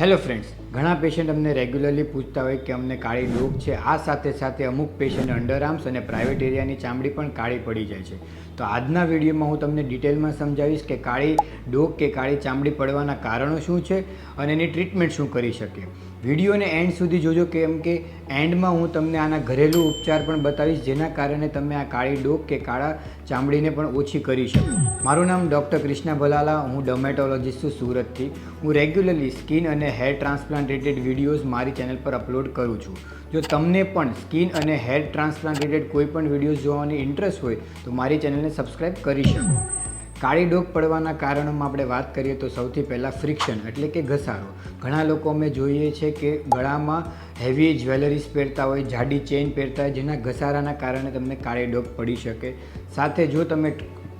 Hello friends ઘણા patient અમને regularly પૂછતા હોય કે અમને કાળી ડોક છે. આ સાથે સાથે અમુક પેશન્ટ અંડરઆર્મ્સ અને પ્રાઇવેટ એરિયાની ચામડી પણ કાળી પડી જાય છે. તો આજના વિડીયોમાં હું તમને ડિટેલમાં સમજાવીશ કે કાળી ડોક કે કાળી ચામડી પડવાના કારણો શું છે અને એની ટ્રીટમેન્ટ શું કરી શકીએ. વિડીયોને એન્ડ સુધી જોજો કેમ કે એન્ડમાં હું તમને આના ઘરેલું ઉપચાર પણ બતાવીશ, જેના કારણે તમે આ કાળી ડોક કે કાળા ચામડીને પણ ઓછી કરી શકો. મારું નામ ડૉક્ટર ક્રિષ્ના ભલાલા, હું ડોમેટોલોજીસ્ટ છું સુરતથી. હું રેગ્યુલરલી સ્કિન અને હેર ટ્રાન્સપ્લાન્ટ રિલેટેડ વિડીયોઝ મારી ચેનલ પર અપલોડ કરું છું. જો તમને પણ સ્કિન અને હેર ટ્રાન્સપ્લાન્ટ રિલેટેડ કોઈ પણ વિડીયોઝ જોવાની ઇન્ટરેસ્ટ હોય, તો મારી ચેનલને સબસ્ક્રાઈબ કરી શકો. કાળી ડોક પડવાના કારણોમાં આપણે વાત કરીએ તો સૌથી પહેલાં ફ્રિક્શન એટલે કે ઘસારો. ઘણા લોકો અમે જોઈએ છે કે ગળામાં હેવી જ્વેલરીઝ પહેરતા હોય, જાડી ચેઇન પહેરતા હોય, જેના ઘસારાના કારણે તમને કાળી ડોક પડી શકે. સાથે જો તમે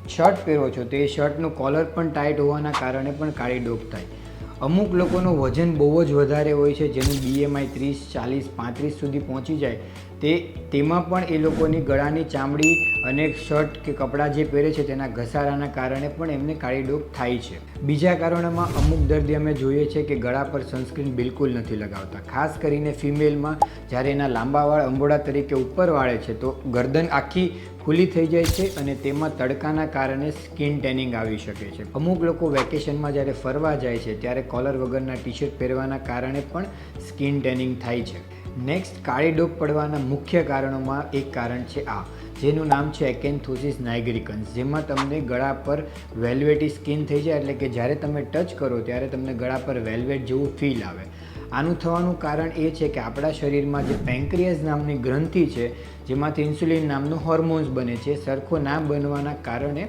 શર્ટ પહેરો છો, તો એ શર્ટનું કોલર પણ ટાઈટ હોવાના કારણે પણ કાળી ડોક થાય. અમુક લોકોનું વજન બહુ જ વધારે હોય છે, જેનું બીએમઆઈ ત્રીસ, ચાલીસ, પાંત્રીસ સુધી પહોંચી જાય, તે, તેમાં પણ એ લોકોની ગળાની ચામડી અને શર્ટ કે કપડાં જે પહેરે છે, તેના ઘસારાના કારણે પણ એમને કાળી ડોક થાય છે. બીજા કારણોમાં અમુક દર્દી અમે જોઈએ છે કે ગળા પર સનસ્ક્રીન બિલકુલ નથી લગાવતા. ખાસ કરીને ફિમેલમાં જ્યારે એના લાંબા વાળ અંબોડા તરીકે ઉપર વાળે છે, તો ગરદન આખી ખુલ્લી થઈ જાય છે અને તેમાં તડકાના કારણે સ્કિન ટેનિંગ આવી શકે છે. અમુક લોકો વેકેશનમાં જ્યારે ફરવા જાય છે, ત્યારે કોલર વગરના ટી શર્ટ પહેરવાના કારણે પણ સ્કિન ટેનિંગ થાય છે. નેક્સ્ટ, કાળી ડોક પડવાના મુખ્ય કારણોમાં એક કારણ છે આ. જેનું નામ છે એકેન્થોસિસ નાઇગ્રિકન્સ. જેમાં તમને ગળા પર વેલ્વેટી સ્કિન થઈ જાય, એટલે કે જ્યારે તમે ટચ કરો ત્યારે તમને ગળા પર વેલ્વેટ જેવું ફીલ આવે. આનું થવાનું કારણ એ છે કે આપણા શરીરમાં જે પેન્ક્રિયાઝ નામની ગ્રંથિ છે, જેમાંથી ઇન્સ્યુલિન નામનું હોર્મોન્સ બને છે, સરખો ના બનવાના કારણે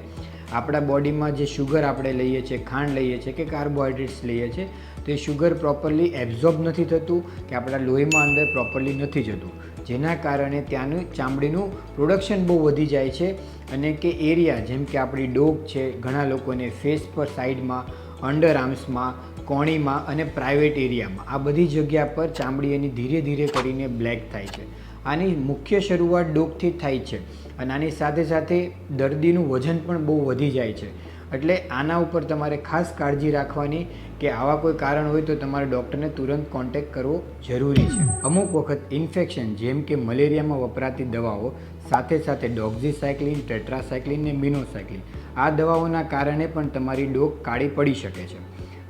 આપણા બોડીમાં જે શુગર આપણે લઈએ છીએ, ખાંડ લઈએ છીએ કે કાર્બોહાઈડ્રેટ્સ લઈએ છીએ, તો એ શુગર પ્રોપરલી એબ્ઝોર્બ નથી થતું કે આપણા લોહીમાં અંદર પ્રોપરલી નથી જતું. જેના કારણે ત્યાંનું ચામડીનું પ્રોડક્શન બહુ વધી જાય છે અને કે એરિયા જેમ કે આપણી ડોગ છે, ઘણા લોકોને ફેસ પર સાઈડમાં અંડર આર્મ્સમાં કોણીમાં અને પ્રાઇવેટ એરિયામાં આ બધી જગ્યા પર ચામડી એની ધીરે ધીરે કરીને બ્લેક થાય છે. આની મુખ્ય શરૂઆત ડોકથી થાય છે અને આની સાથે સાથે દર્દીનું વજન પણ બહુ વધી જાય છે. એટલે આના ઉપર તમારે ખાસ કાળજી રાખવાની કે આવા કોઈ કારણ હોય તો તમારે ડૉક્ટરને તુરંત કોન્ટેક કરવો જરૂરી છે. અમુક વખત ઇન્ફેક્શન જેમ કે મલેરિયામાં વપરાતી દવાઓ, સાથે સાથે ડોક્ઝીસાયક્લિન ટેટ્રાસાયક્લિન ને મિનોસાયક્લિન આ દવાઓના કારણે પણ તમારી ડોક કાળી પડી શકે છે.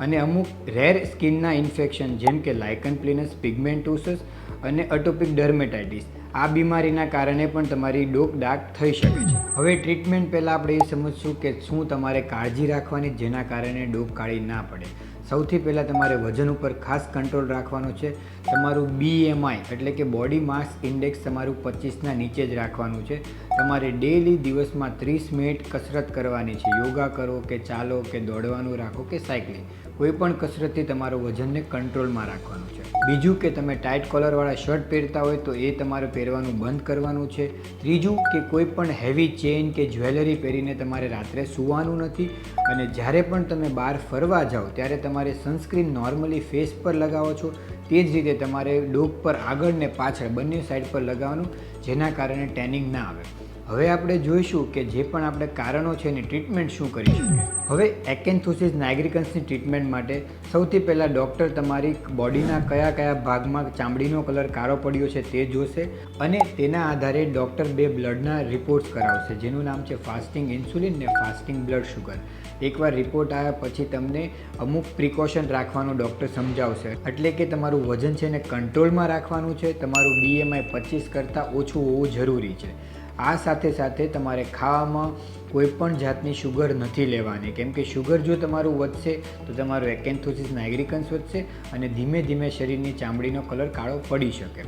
અને અમુક રેર સ્કિનના ઇન્ફેક્શન જેમ કે લાયકન પ્લિનસ પિગમેન્ટોસસ અને અટોપિક ડર્મેટાઇટિસ આ બીમારીના કારણે પણ તમારી ડોક ડાર્ક થઈ શકે છે. હવે ટ્રીટમેન્ટ પહેલાં આપણે એ સમજશું કે શું તમારે કાળજી રાખવાની, જેના કારણે ડોક કાળી ના પડે. સૌથી પહેલાં તમારે વજન ઉપર ખાસ કંટ્રોલ રાખવાનો છે. તમારું બીએમઆઈ એટલે કે બોડી માસ ઇન્ડેક્સ તમારું પચીસના નીચે જ રાખવાનું છે. તમારે ડેલી દિવસમાં ત્રીસ મિનિટ કસરત કરવાની છે. યોગા કરો કે ચાલો કે દોડવાનું રાખો કે સાયકલિંગ કોઈ પણ કસરતથી તમારું વજનને કંટ્રોલમાં રાખવાનું છે. બીજું કે તમે ટાઈટ કોલરવાળા શર્ટ પહેરતા હોય તો એ તમારે પહેરવાનું બંધ કરવાનું છે. ત્રીજું કે કોઈ પણ હેવી ચેઇન કે જ્વેલરી પહેરીને તમારે રાત્રે સૂવાનું નથી. અને જ્યારે પણ તમે બહાર ફરવા જાઓ, ત્યારે તમારે સનસ્ક્રીન નોર્મલી ફેસ પર લગાવો છો. તે જ રીતે તમારે ડોક પર આગળ ને પાછળ બંને સાઈડ પર લગાવવાનું, જેના કારણે ટેનિંગ ના આવે. હવે આપણે જોઈશું કે જે પણ આપણે કારણો છે એની ટ્રીટમેન્ટ શું કરી શકીએ હવે એકેન્થોસિસ નાઇગ્રિકન્સની ટ્રીટમેન્ટ માટે સૌથી પહેલાં ડૉક્ટર તમારી બોડીના કયા કયા ભાગમાં ચામડીનો કલર કાળો પડ્યો છે તે જોશે અને તેના આધારે ડૉક્ટર બે બ્લડના રિપોર્ટ્સ કરાવશે, જેનું નામ છે ફાસ્ટિંગ ઇન્સ્યુલિન ને ફાસ્ટિંગ બ્લડ શુગર એકવાર રિપોર્ટ આવ્યા પછી તમને અમુક પ્રિકોશન રાખવાનું ડૉક્ટર સમજાવશે. એટલે કે તમારું વજન છે ને કંટ્રોલમાં રાખવાનું છે, તમારું બીએમઆઈ પચીસ કરતાં ઓછું હોવું જરૂરી છે. આ સાથે સાથે તમારે ખાવામાં કોઈપણ જાતની શુગર નથી લેવાની. કેમ કે શુગર જો તમારું વધશે, તો તમારું એકેન્થોસિસ નાઇગ્રિકન્સ વધશે અને ધીમે ધીમે શરીરની ચામડીનો કલર કાળો પડી શકે.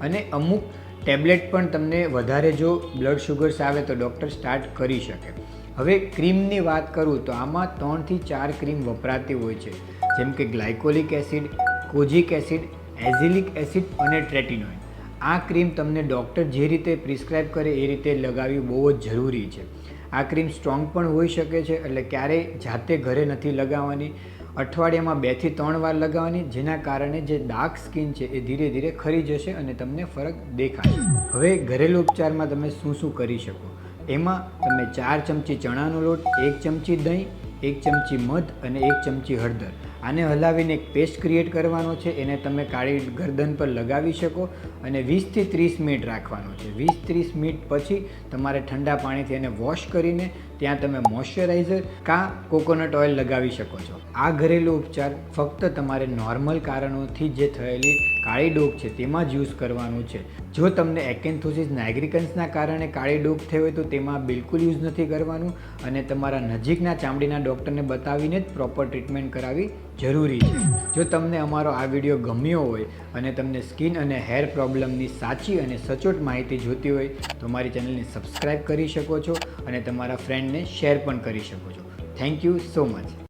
અને અમુક ટેબ્લેટ પણ તમને વધારે જો બ્લડ શુગર્સ આવે તો ડૉક્ટર સ્ટાર્ટ કરી શકે. હવે ક્રીમની વાત કરું તો આમાં ત્રણથી ચાર ક્રીમ વપરાતી હોય છે. જેમ કે glycolic acid kojic acid azelaic acid અને ટ્રેટિનોઇડ આ ક્રીમ તમને ડૉક્ટર જે રીતે પ્રિસ્ક્રાઇબ કરે એ રીતે લગાવવી બહુ જ જરૂરી છે. આ ક્રીમ સ્ટ્રોંગ પણ હોઈ શકે છે, એટલે ક્યારેય જાતે ઘરે નથી લગાવવાની. અઠવાડિયામાં બેથી ત્રણ વાર લગાવવાની, જેના કારણે જે ડાર્ક સ્કિન છે એ ધીરે ધીરે ખરી જશે અને તમને ફરક દેખાશે. હવે ઘરેલું ઉપચારમાં તમે શું શું કરી શકો? એમાં તમે ચાર ચમચી ચણાનો લોટ, એક ચમચી દહીં, એક ચમચી મધ અને એક ચમચી હળદર. આને હલાવીને એક પેસ્ટ ક્રિએટ કરવાનો છે. એને તમે કાળી ગરદન પર લગાવી શકો અને વીસથી ત્રીસ મિનિટ રાખવાનો છે. વીસ ત્રીસ મિનિટ પછી તમારે ઠંડા પાણીથી એને વોશ કરીને ત્યાં તમે મોઇશ્ચરાઇઝર કાં કોકોનટ ઓઇલ લગાવી શકો છો. આ ઘરેલું ઉપચાર ફક્ત તમારે નોર્મલ કારણોથી જે થયેલી કાળી ડોક છે, તેમાં જ યુઝ કરવાનું છે. જો તમને એકેન્થોસિસ નાઇગ્રિકન્સના કારણે કાળી ડોક થઈ હોય તો તેમાં બિલકુલ યુઝ નથી કરવાનું અને તમારા નજીકના ચામડીના ડૉક્ટરને બતાવીને જ પ્રોપર ટ્રીટમેન્ટ કરાવવી જરૂરી છે. જો તમને અમારો આ વીડિયો ગમ્યો હોય અને તમને સ્કિન અને હેર પ્રોબ્લેમની સાચી અને સચોટ માહિતી જોતી હોય તો મારી ચેનલને સબસ્ક્રાઈબ કરી શકો છો અને તમારા ફ્રેન્ડને શેર પણ કરી શકો છો. Thank you so much